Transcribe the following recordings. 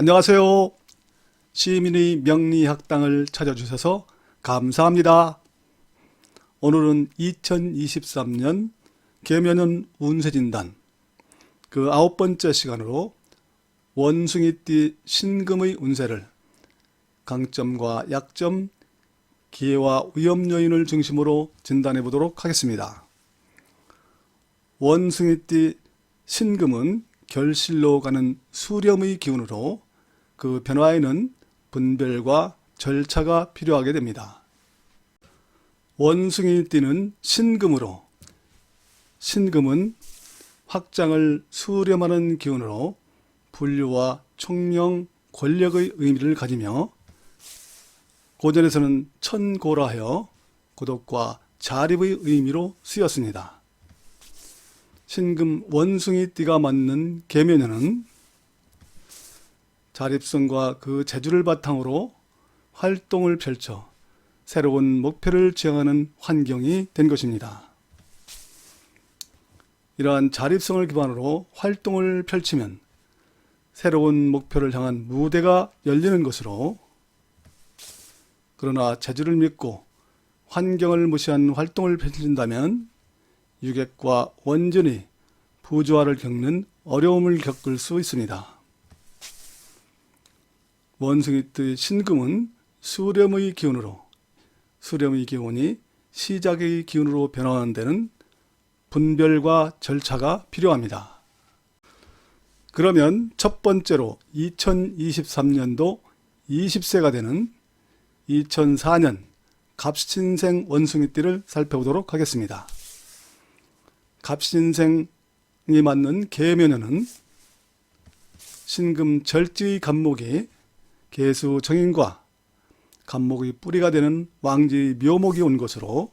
안녕하세요. 시민의 명리학당을 찾아주셔서 감사합니다. 오늘은 2023년 개면연 운세진단 그 아홉 번째 시간으로 원숭이띠 신금의 운세를 강점과 약점, 기회와 위험 요인을 중심으로 진단해 보도록 하겠습니다. 원숭이띠 신금은 결실로 가는 수렴의 기운으로 그 변화에는 분별과 절차가 필요하게 됩니다. 원숭이띠는 신금으로 신금은 확장을 수렴하는 기운으로 분류와 총명, 권력의 의미를 가지며 고전에서는 천고라 하여 고독과 자립의 의미로 쓰였습니다. 신금 원숭이띠가 맞는 계면에는 자립성과 그 재주를 바탕으로 활동을 펼쳐 새로운 목표를 지향하는 환경이 된 것입니다. 이러한 자립성을 기반으로 활동을 펼치면 새로운 목표를 향한 무대가 열리는 것으로 그러나 재주를 믿고 환경을 무시한 활동을 펼친다면 유객과 원전이 부조화를 겪는 어려움을 겪을 수 있습니다. 원숭이 의 신금은 수렴의 기운으로 수렴의 기운이 시작의 기운으로 변화하는 데는 분별과 절차가 필요합니다. 그러면 첫 번째로 2023년도 20세가 되는 2004년 갑신생 원숭이띠를 살펴보도록 하겠습니다. 갑신생이 맞는 계면에는 신금 절지의 간목이 개수 정인과 간목의 뿌리가 되는 왕지 묘목이 온 것으로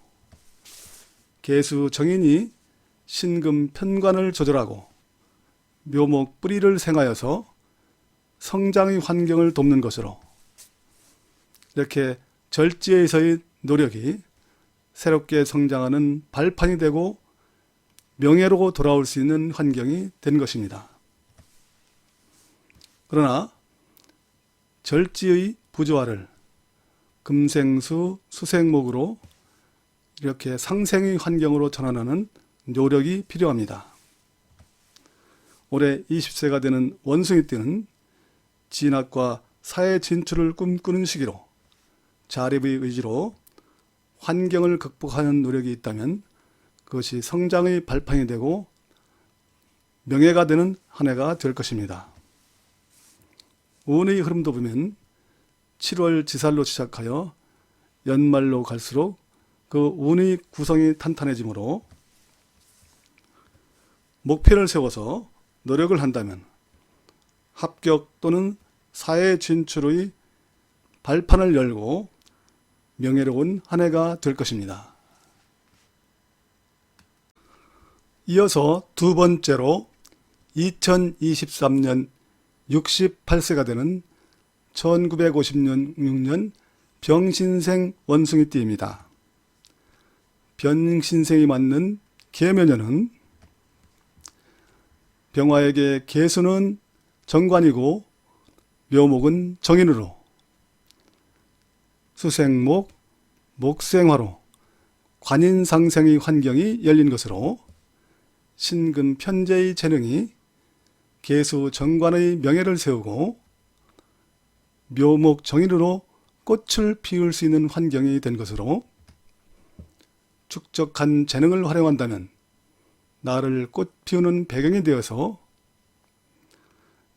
개수 정인이 신금 편관을 조절하고 묘목 뿌리를 생하여서 성장의 환경을 돕는 것으로 이렇게 절지에서의 노력이 새롭게 성장하는 발판이 되고 명예로 돌아올 수 있는 환경이 된 것입니다. 그러나 절지의 부조화를 금생수 수생목으로 이렇게 상생의 환경으로 전환하는 노력이 필요합니다. 올해 20세가 되는 원숭이 띠는 진학과 사회 진출을 꿈꾸는 시기로 자립의 의지로 환경을 극복하는 노력이 있다면 그것이 성장의 발판이 되고 명예가 되는 한 해가 될 것입니다. 운의 흐름도 보면 7월 지살로 시작하여 연말로 갈수록 그 운의 구성이 탄탄해지므로 목표를 세워서 노력을 한다면 합격 또는 사회 진출의 발판을 열고 명예로운 한 해가 될 것입니다. 이어서 두 번째로 2023년 68세가 되는 1956년 병신생 원숭이띠입니다. 병신생이 맞는 계면연은 병화에게 개수는 정관이고 묘목은 정인으로 수생목, 목생화로 관인상생의 환경이 열린 것으로 신금 편재의 재능이 개수 정관의 명예를 세우고 묘목 정인으로 꽃을 피울 수 있는 환경이 된 것으로 축적한 재능을 활용한다면 나를 꽃 피우는 배경이 되어서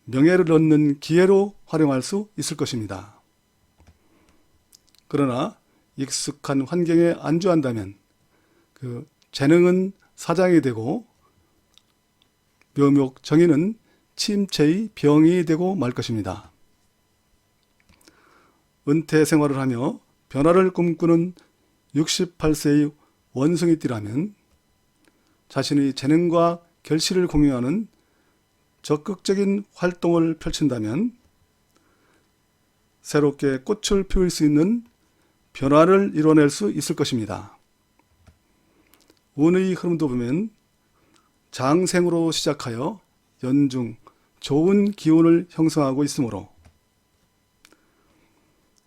명예를 얻는 기회로 활용할 수 있을 것입니다. 그러나 익숙한 환경에 안주한다면 그 재능은 사장이 되고 묘목 정의는 침체의 병이 되고 말 것입니다. 은퇴 생활을 하며 변화를 꿈꾸는 68세의 원숭이 띠라면 자신의 재능과 결실을 공유하는 적극적인 활동을 펼친다면 새롭게 꽃을 피울 수 있는 변화를 이뤄낼 수 있을 것입니다. 운의 흐름도 보면 장생으로 시작하여 연중 좋은 기운을 형성하고 있으므로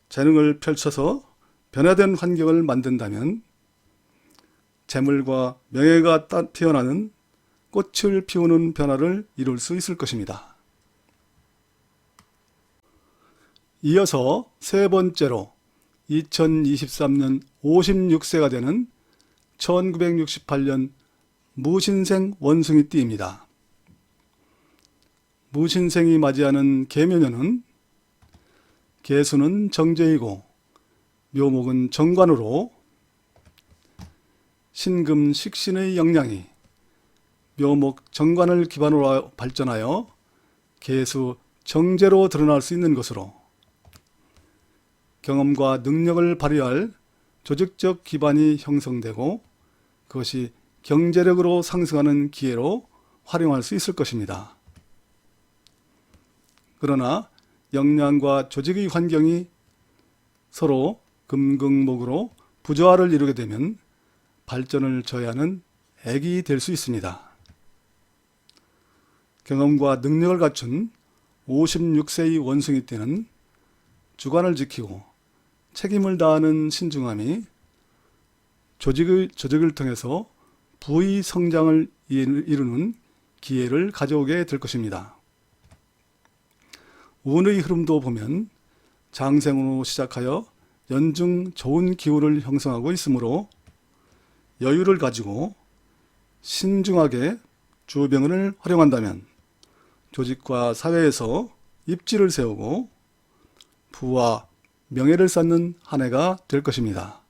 재능을 펼쳐서 변화된 환경을 만든다면 재물과 명예가 따- 피어나는 꽃을 피우는 변화를 이룰 수 있을 것입니다. 이어서 세 번째로 2023년 56세가 되는 1968년 무신생 원숭이띠입니다. 무신생이 맞이하는 개묘년은 개수는 정제이고 묘목은 정관으로 신금 식신의 영향이 묘목 정관을 기반으로 발전하여 개수 정제로 드러날 수 있는 것으로 경험과 능력을 발휘할 조직적 기반이 형성되고 그것이 경제력으로 상승하는 기회로 활용할 수 있을 것입니다. 그러나 역량과 조직의 환경이 서로 금극목으로 부조화를 이루게 되면 발전을 저해하는 액이 될 수 있습니다. 경험과 능력을 갖춘 56세의 원숭이 때는 주관을 지키고 책임을 다하는 신중함이 조직의 조직을 통해서 부의 성장을 이루는 기회를 가져오게 될 것입니다. 운의 흐름도 보면 장생으로 시작하여 연중 좋은 기후를 형성하고 있으므로 여유를 가지고 신중하게 주병을 활용한다면 조직과 사회에서 입지를 세우고 부와 명예를 쌓는 한 해가 될 것입니다.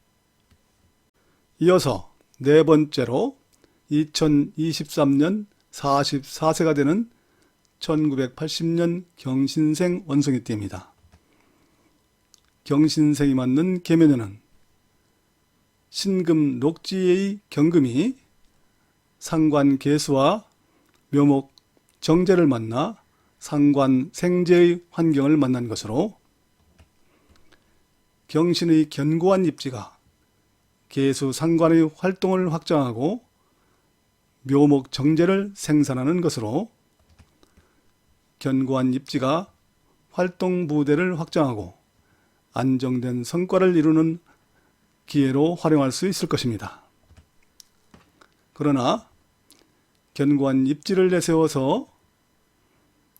이어서 네 번째로 2023년 44세가 되는 1980년 경신생 원숭이 띠입니다. 경신생이 맞는 계면에는 신금 녹지의 경금이 상관 계수와 묘목 정제를 만나 상관 생제의 환경을 만난 것으로 경신의 견고한 입지가 계수 상관의 활동을 확장하고 묘목 정제를 생산하는 것으로 견고한 입지가 활동 부대를 확장하고 안정된 성과를 이루는 기회로 활용할 수 있을 것입니다. 그러나 견고한 입지를 내세워서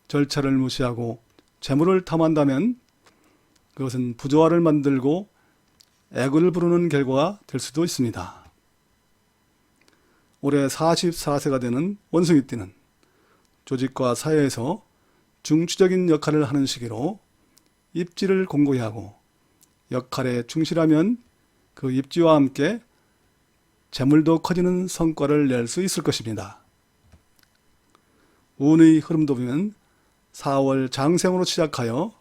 절차를 무시하고 재물을 탐한다면 그것은 부조화를 만들고 애굴을 부르는 결과가 될 수도 있습니다. 올해 44세가 되는 원숭이띠는 조직과 사회에서 중추적인 역할을 하는 시기로 입지를 공고히 하고 역할에 충실하면 그 입지와 함께 재물도 커지는 성과를 낼 수 있을 것입니다. 운의 흐름도 보면 4월 장생으로 시작하여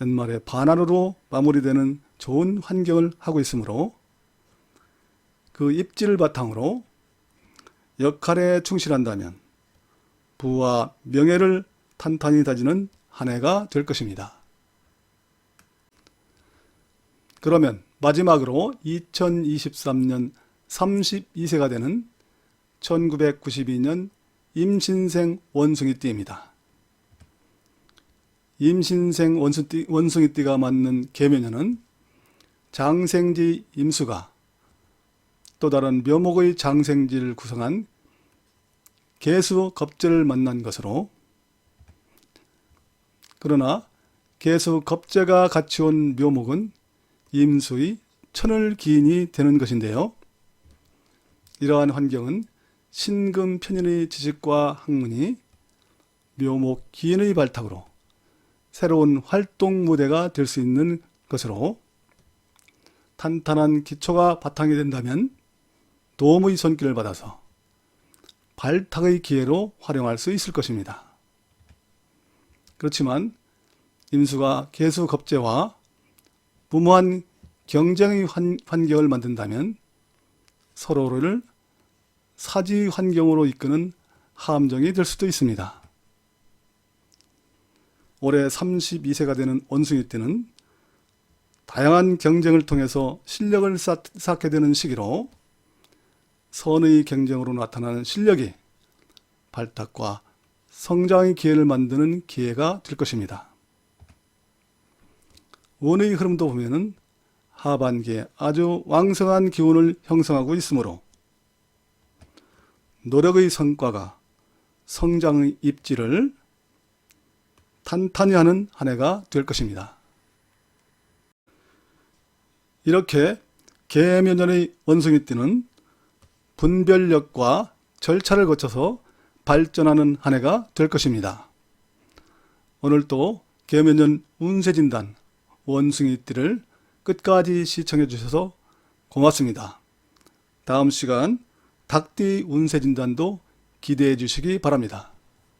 연말에 반환으로 마무리되는 좋은 환경을 하고 있으므로 그 입지를 바탕으로 역할에 충실한다면 부와 명예를 탄탄히 다지는 한 해가 될 것입니다. 그러면 마지막으로 2023년 32세가 되는 1992년 임신생 원숭이띠입니다. 임신생 원숭이띠, 원숭이띠가 맞는 계면에는 장생지 임수가 또 다른 묘목의 장생지를 구성한 개수 겁재를 만난 것으로 그러나 개수 겁재가 같이 온 묘목은 임수의 천을 기인이 되는 것인데요. 이러한 환경은 신금 편인의 지식과 학문이 묘목 기인의 발탁으로 새로운 활동 무대가 될 수 있는 것으로 탄탄한 기초가 바탕이 된다면 도움의 손길을 받아서 발탁의 기회로 활용할 수 있을 것입니다. 그렇지만 임수가 개수 겁재와 무모한 경쟁의 환, 환경을 만든다면 서로를 사지 환경으로 이끄는 함정이 될 수도 있습니다. 올해 32세가 되는 원숭이 때는 다양한 경쟁을 통해서 실력을 쌓, 쌓게 되는 시기로 선의 경쟁으로 나타나는 실력이 발탁과 성장의 기회를 만드는 기회가 될 것입니다. 운의 흐름도 보면은 하반기에 아주 왕성한 기운을 형성하고 있으므로 노력의 성과가 성장의 입지를 탄탄히 하는 한 해가 될 것입니다. 이렇게 계면연의 원숭이 띠는 분별력과 절차를 거쳐서 발전하는 한 해가 될 것입니다. 오늘도 계면연 운세진단 원숭이 띠를 끝까지 시청해 주셔서 고맙습니다. 다음 시간 닭띠 운세진단도 기대해 주시기 바랍니다.